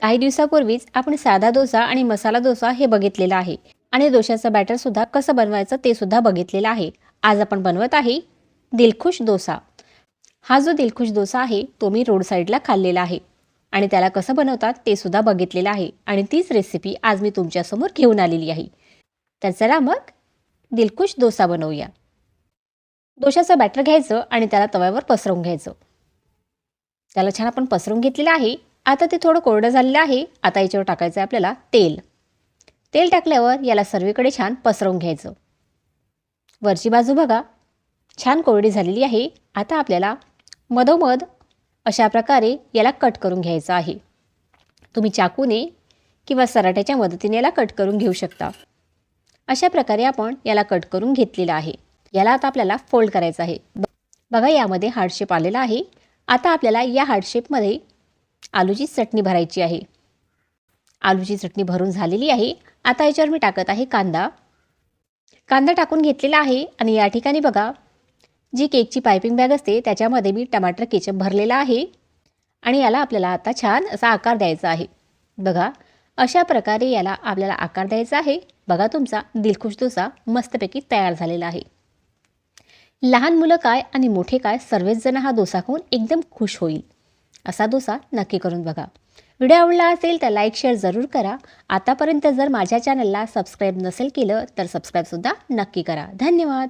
काही दिवसापूर्वीच आपण साधा डोसा आणि मसाला डोसा हे बघितलेलं आहे. आणि डोशाचं बॅटर सुद्धा कसं बनवायचं ते सुद्धा बघितलेलं आहे. आज आपण बनवत आहे दिलखुश डोसा. हा जो दिलखुश डोसा आहे तो मी रोड साईडला खाल्लेला आहे. आणि त्याला कसं बनवतात ते सुद्धा बघितलेलं आहे. आणि तीच रेसिपी आज मी तुमच्यासमोर घेऊन आलेली आहे. तर चला मग दिलखुश डोसा बनवूया. डोशाचं बॅटर घ्यायचं आणि त्याला तव्यावर पसरवून घ्यायचं. त्याला छान आपण पसरवून घेतलेलं आहे. आता ते थोडं कोरडं झालेलं आहे. आता याच्यावर टाकायचं आहे आपल्याला तेल. तेल टाकल्यावर याला सर्वीकडे छान पसरवून घ्यायचं. वरची बाजू बघा. छान कोरडी झालेली आहे. आता आपल्याला मधोमध अशा प्रकारे याला कट करून घ्यायचं आहे. तुम्ही चाकूने किंवा सराट्याच्या मदतीने याला कट करून घेऊ शकता. अशा प्रकारे आपण याला कट करून घेतलेलं आहे. याला आता आपल्याला फोल्ड करायचं आहे. ब- बघा यामध्ये हार्डशेप आलेला आहे. आता आपल्याला या हार्डशेपमध्ये आलूची चटणी भरायची आहे. आलूची चटणी भरून झालेली आहे. आता याच्यावर मी टाकत आहे कांदा. कांदा टाकून घेतलेला आहे आणि या ठिकाणी बघा जी केकची पायपिंग बॅग असते त्याच्यामध्ये मी टमाटर केचप भरलेला आहे. आणि याला आपल्याला आता छान असा आकार द्यायचा आहे. बघा अशा प्रकारे याला आपल्याला आकार द्यायचा आहे. बघा तुमचा दिलखुश डोसा मस्तपैकी तयार झालेला आहे. लहान मुलं काय आणि मोठे काय सर्वच जण हा डोसा खाऊन एकदम खुश होईल. असा डोसा नक्की करून बघा. व्हिडिओ आवडला असेल तर लाईक शेअर जरूर करा. आतापर्यंत जर माझ्या चॅनलला सबस्क्राईब नसेल केलं तर सबस्क्राईबसुद्धा नक्की करा. धन्यवाद.